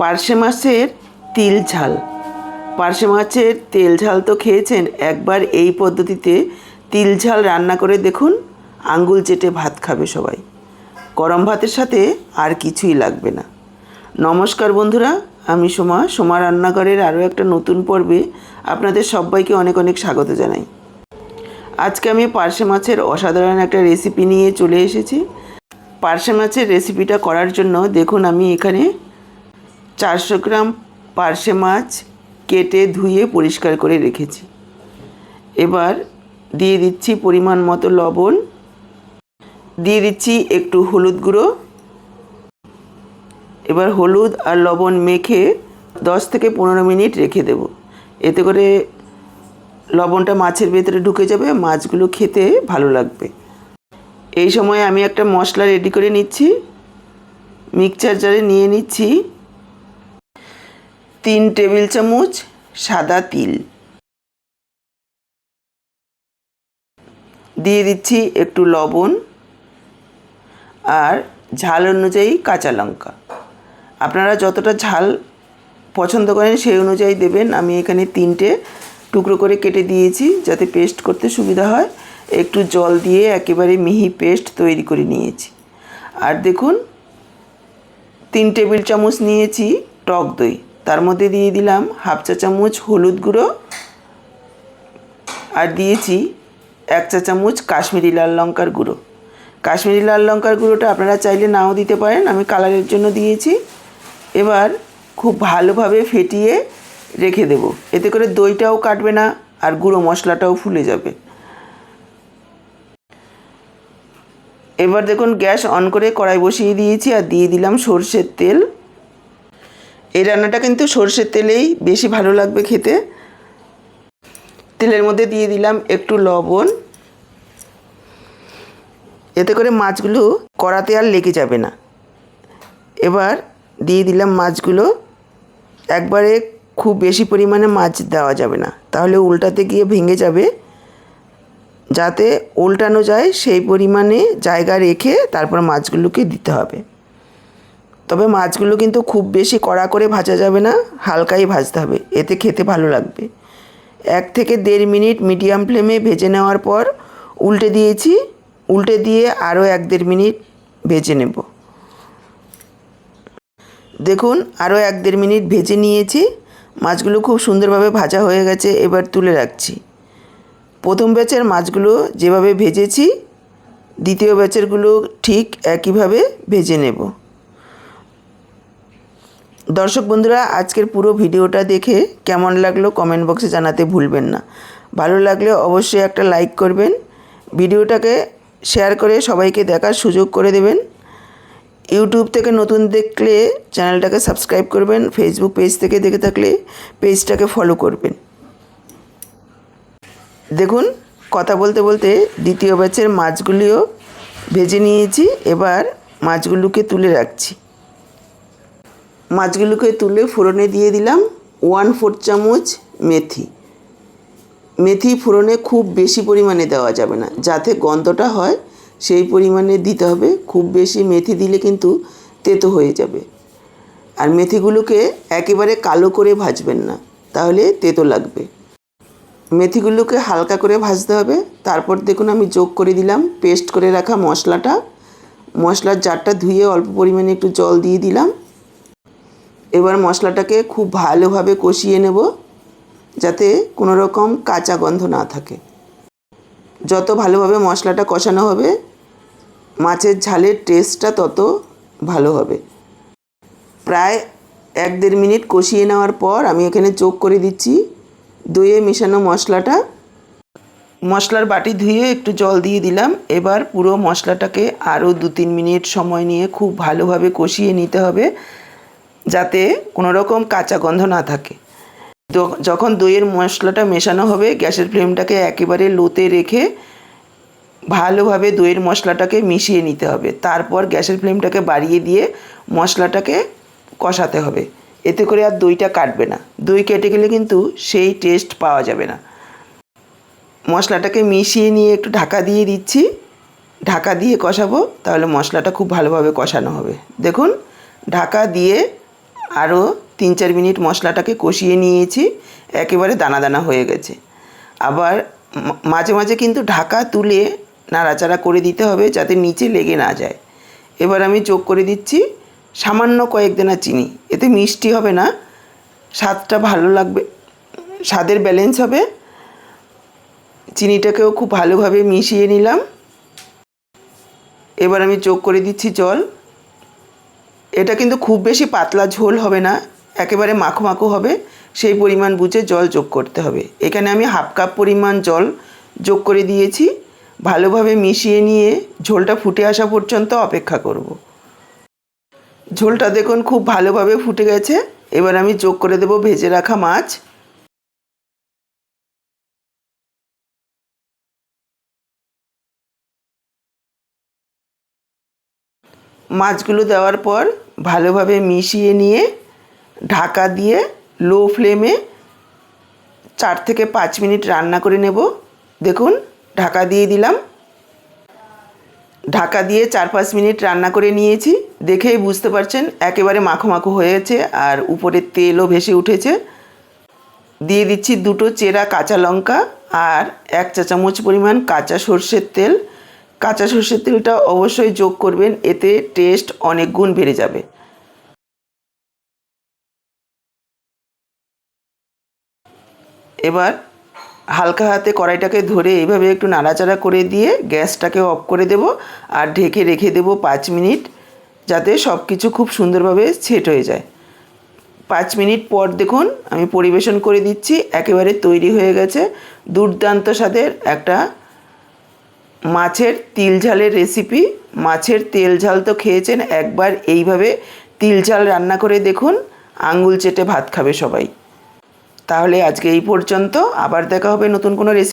পার্শে মাছের তিল ঝাল। পার্শে মাছের তেল ঝাল তো খেয়েছেন, একবার এই পদ্ধতিতে তিল ঝাল রান্না করে দেখুন, আঙ্গুল চেটে ভাত খাবে সবাই। গরম ভাতের সাথে আর কিছুই লাগবে না। নমস্কার বন্ধুরা, আমি সোমা সোমা রান্নাঘরের আরও একটা নতুন পর্বে আপনাদের সবাইকে অনেক অনেক স্বাগত জানাই। আজকে আমি পার্শে মাছের অসাধারণ একটা রেসিপি নিয়ে চলে এসেছি। পার্শে মাছের রেসিপিটা করার জন্য দেখুন আমি এখানে চারশো গ্রাম পার্শে মাছ কেটে ধুয়ে পরিষ্কার করে রেখেছি। এবার দিয়ে দিচ্ছি পরিমাণ মতো লবণ। দিয়ে দিচ্ছি একটু হলুদ গুঁড়ো। এবার হলুদ আর লবণ মেখে দশ থেকে পনেরো মিনিট রেখে দেব। এতে করে লবণটা মাছের ভেতরে ঢুকে যাবে, মাছগুলো খেতে ভালো লাগবে। এই সময় আমি একটা মশলা রেডি করে নিচ্ছি। মিক্সচার জারে নিয়ে নিচ্ছি। তিন টেবিল চামচ সাদা তিল। দিয়ে দিচ্ছি একটু লবণ আর ঝাল অনুযায়ী কাঁচা লঙ্কা। আপনারা যতটা ঝাল পছন্দ করেন সেই অনুযায়ী দেবেন। আমি এখানে তিনটে টুকরো করে কেটে দিয়েছি যাতে পেস্ট করতে সুবিধা হয়। একটু জল দিয়ে একেবারে মিহি পেস্ট তৈরি করে নিয়েছি। আর দেখুন, তিন টেবিল চামচ নিয়েছি টক দই। তার মধ্যে দিয়ে দিলাম হাফ চা চামচ হলুদ গুঁড়ো আর দিয়েছি এক চা চামচ কাশ্মীরি লাল লঙ্কার গুঁড়ো। কাশ্মীরি লাল লঙ্কার গুঁড়োটা আপনারা চাইলে নাও দিতে পারেন, আমি কালারের জন্য দিয়েছি। এবার খুব ভালোভাবে ফেটিয়ে রেখে দেব। এতে করে দইটাও কাটবে না আর গুঁড়ো মশলাটাও ফুলে যাবে। এবার দেখুন গ্যাস অন করে কড়াই বসিয়ে দিয়েছি আর দিয়ে দিলাম সর্ষের তেল। এই রান্নাটা কিন্তু সর্ষের তেলেই বেশি ভালো লাগবে খেতে। তেলের মধ্যে দিয়ে দিলাম একটু লবণ। এতে করে মাছগুলো কড়াতে আর লেগে যাবে না। এবার দিয়ে দিলাম মাছগুলো। একবারে খুব বেশি পরিমাণে মাছ দেওয়া যাবে না। তাহলে উল্টাতে গিয়ে ভেঙে যাবে। যাতে উল্টানো যায় সেই পরিমাণে জায়গা রেখে তারপর মাছগুলোকে দিতে হবে। তবে মাছগুলো কিন্তু খুব বেশি কড়া করে ভাজা যাবে না, হালকাই ভাজতে হবে, এতে খেতে ভালো লাগবে। এক থেকে দেড় মিনিট মিডিয়াম ফ্লেমে ভেজে নেওয়ার পর উল্টে দিয়েছি, উল্টে দিয়ে আরও এক দেড় মিনিট ভেজে নেব। দেখুন, আরও এক দেড় মিনিট ভেজে নিয়েছি, মাছগুলো খুব সুন্দরভাবে ভাজা হয়ে গেছে, এবার তুলে রাখছি। প্রথম ব্যাচের মাছগুলো যেভাবে ভেজেছি, দ্বিতীয় ব্যাচেরগুলো ঠিক একইভাবে ভেজে নেব। দর্শক বন্ধুরা, আজকের পুরো ভিডিওটা দেখে কেমন লাগল কমেন্ট বক্সে জানাতে ভুলবেন না। ভালো লাগলে অবশ্যই একটা লাইক করবেন। ভিডিওটাকে শেয়ার করে সবাইকে দেখার সুযোগ করে দেবেন। ইউটিউব থেকে নতুন দেখলে চ্যানেলটাকে সাবস্ক্রাইব করবেন ফেসবুক পেজ থেকে দেখে থাকলে পেজটাকে ফলো করবেন। দেখুন, কথা বলতে বলতে দ্বিতীয় ব্যাচের মাছগুলিও ভেজে নিয়েছি। এবার মাছগুলোকে তুলে রাখছি। মাছগুলোকে তুলে ফোড়নে দিয়ে দিলাম। ওয়ান ফোর চামচ মেথি। মেথি ফোড়নে খুব বেশি পরিমাণে দেওয়া যাবে না। যাতে গন্ধটা হয়, সেই পরিমাণে দিতে হবে। খুব বেশি মেথি দিলে কিন্তু তেতো হয়ে যাবে। আর মেথিগুলোকে একেবারে কালো করে ভাজবেন না, তাহলে তেতো লাগবে। মেথিগুলোকে হালকা করে ভাজতে হবে। তারপর দেখুন আমি যোগ করে দিলাম পেস্ট করে রাখা মশলাটা। মশলার জারটা ধুয়ে অল্প পরিমাণে একটু জল দিয়ে দিলাম। এবার মশলাটাকে খুব ভালোভাবে কষিয়ে নেব, যাতে কোনো রকম কাঁচা গন্ধ না থাকে। যত ভালোভাবে মশলাটা কষানো হবে, মাছের ঝালের টেস্টটা তত ভালো হবে। প্রায় এক দেড় মিনিট কষিয়ে নেওয়ার পর আমি এখানে যোগ করে দিচ্ছি দইয়ে মেশানো মশলাটা। মশলার বাটি ধুয়ে একটু জল দিয়ে দিলাম। এবার পুরো মশলাটাকে আরও দু তিন মিনিট সময় নিয়ে খুব ভালোভাবে কষিয়ে নিতে হবে। যাতে কোনো রকম কাঁচা গন্ধ না থাকে। যখন দইয়ের মশলাটা মেশানো হবে, গ্যাসের ফ্লেমটাকে একেবারে লোতে রেখে ভালোভাবে দইয়ের মশলাটাকে মিশিয়ে নিতে হবে। তারপর গ্যাসের ফ্লেমটাকে বাড়িয়ে দিয়ে মশলাটাকে কষাতে হবে। এতে করে আর দইটা কাটবে না। দই কেটে গেলে কিন্তু সেই টেস্ট পাওয়া যাবে না। মশলাটাকে মিশিয়ে নিয়ে একটু ঢাকা দিয়ে দিচ্ছি। ঢাকা দিয়ে কষাবো, তাহলে মশলাটা খুব ভালোভাবে কষানো হবে। দেখুন, ঢাকা দিয়ে আরও তিন চার মিনিট মশলাটাকে কষিয়ে নিয়েছি, একেবারে দানা দানা হয়ে গেছে। আবার মাঝে মাঝে কিন্তু ঢাকা তুলে নাড়াচাড়া করে দিতে হবে যাতে নিচে লেগে না যায়। এবার আমি যোগ করে দিচ্ছি সামান্য কয়েক দানা চিনি। এতে মিষ্টি হবে না, স্বাদটা ভালো লাগবে, স্বাদের ব্যালেন্স হবে। চিনিটাকেও খুব ভালোভাবে মিশিয়ে নিলাম। এবার আমি যোগ করে দিচ্ছি জল। এটা কিন্তু খুব বেশি পাতলা ঝোল হবে না, একেবারে মাখো মাখো হবে। সেই পরিমাণ বুঝে জল যোগ করতে হবে। এখানে আমি হাফ কাপ পরিমাণ জল যোগ করে দিয়েছি। ভালোভাবে মিশিয়ে নিয়ে ঝোলটা ফুটে আসা পর্যন্ত অপেক্ষা করব। ঝোলটা দেখুন খুব ভালোভাবে ফুটে গেছে। এবার আমি যোগ করে দেব ভেজে রাখা মাছ। মাছগুলো দেওয়ার পর ভালোভাবে মিশিয়ে নিয়ে ঢাকা দিয়ে লো ফ্লেমে চার থেকে পাঁচ মিনিট রান্না করে নেব। দেখুন, ঢাকা দিয়ে দিলাম। ঢাকা দিয়ে চার পাঁচ মিনিট রান্না করে নিয়েছি। দেখেই বুঝতে পারছেন, একেবারে মাখো মাখো হয়েছে আর উপরে তেলও ভেসে উঠেছে। দিয়ে দিচ্ছি দুটো চেরা কাঁচা লঙ্কা আর এক চা চামচ পরিমাণ কাঁচা সর্ষের তেল। কাঁচা সর্ষের তেলটা অবশ্যই যোগ করবেন, এতে টেস্ট অনেক গুণ বেড়ে যাবে। এবার হালকা হাতে কড়াইটাকে ধরে এইভাবে একটু নাড়াচাড়া করে দিয়ে গ্যাসটাকে অফ করে দেব আর ঢেকে রেখে দেব পাঁচ মিনিট, যাতে সব কিছু খুব সুন্দরভাবে সেট হয়ে যায়। পাঁচ মিনিট পর দেখুন আমি পরিবেশন করে দিচ্ছি, একেবারে তৈরি হয়ে গেছে। দুর্দান্ত স্বাদের একটা মাছের তিল ঝালের রেসিপি মাছের তেল ঝাল তো খেয়েছেন, একবার এইভাবে তিল ঝাল রান্না করে দেখুন, আঙ্গুল চেটে ভাত খাবে সবাই। তাহলে আজকে এই পর্যন্ত, আবার দেখা হবে নতুন কোনো রেসিপি